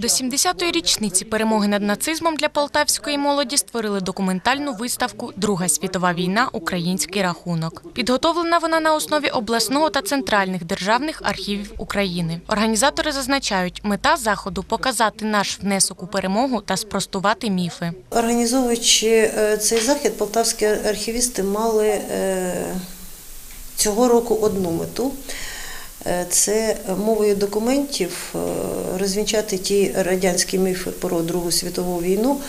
До 70-ї річниці перемоги над нацизмом для полтавської молоді створили документальну виставку Друга світова війна. Український рахунок. Підготовлена вона на основі обласного та центральних державних архівів України. Організатори зазначають, мета заходу показати наш внесок у перемогу та спростувати міфи. Організовуючи е, цей захід, полтавські архівісти мали е, цього року одну мету. Е, Це мовою документів е, розвінчати ті радянські міфи про Другу світову війну,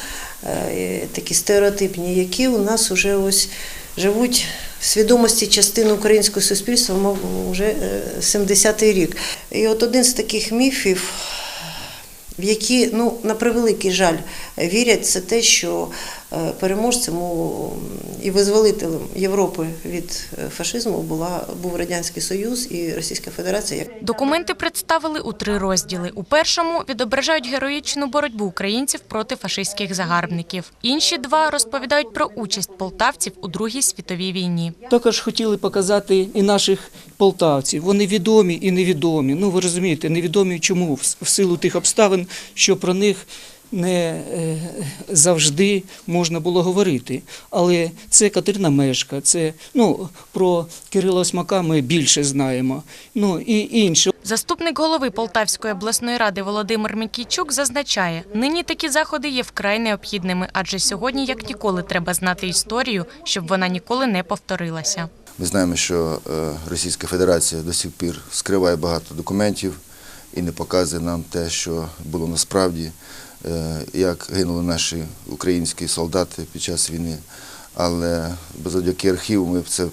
е, такі стереотипні, які у нас вже ось живуть в свідомості частини українського суспільства, мов, вже 70-й рік. І от один з таких міфів в які, ну, на превеликий жаль, вірять, це те, що переможцем у- і визволителем Європи від е, фашизму була, був Радянський Союз і Російська Федерація. Документи представили у три розділи. У першому відображають героїчну боротьбу українців проти фашистських загарбників. Інші два розповідають про участь полтавців у Другій світовій війні. Також хотіли показати і наших полтавців. Вони відомі і невідомі. Ну ви розумієте, невідомі чому? В силу тих обставин, що про них не е, завжди можна було говорити. Але це Катерина Мешка, це ну про Кирила Осьмака ми більше знаємо. Ну і інше. Заступник голови Полтавської обласної ради Володимир Микійчук зазначає, нині такі заходи є вкрай необхідними, адже сьогодні як ніколи треба знати історію, щоб вона ніколи не повторилася. Ми знаємо, що е, Російська Федерація до сих пір скриває багато документів і не показує нам те, що було насправді, як гинули наші українські солдати під час війни. Але завдяки архіву ми це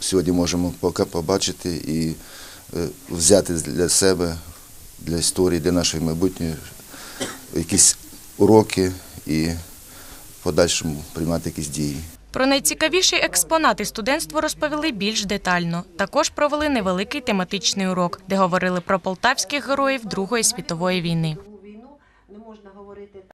сьогодні можемо поки побачити і е, взяти для себе, для історії, для нашої майбутньої якісь уроки і в подальшому приймати якісь дії. Про найцікавіші експонати студентство розповіли більш детально. Також провели невеликий тематичний урок, де говорили про полтавських героїв Другої світової війни.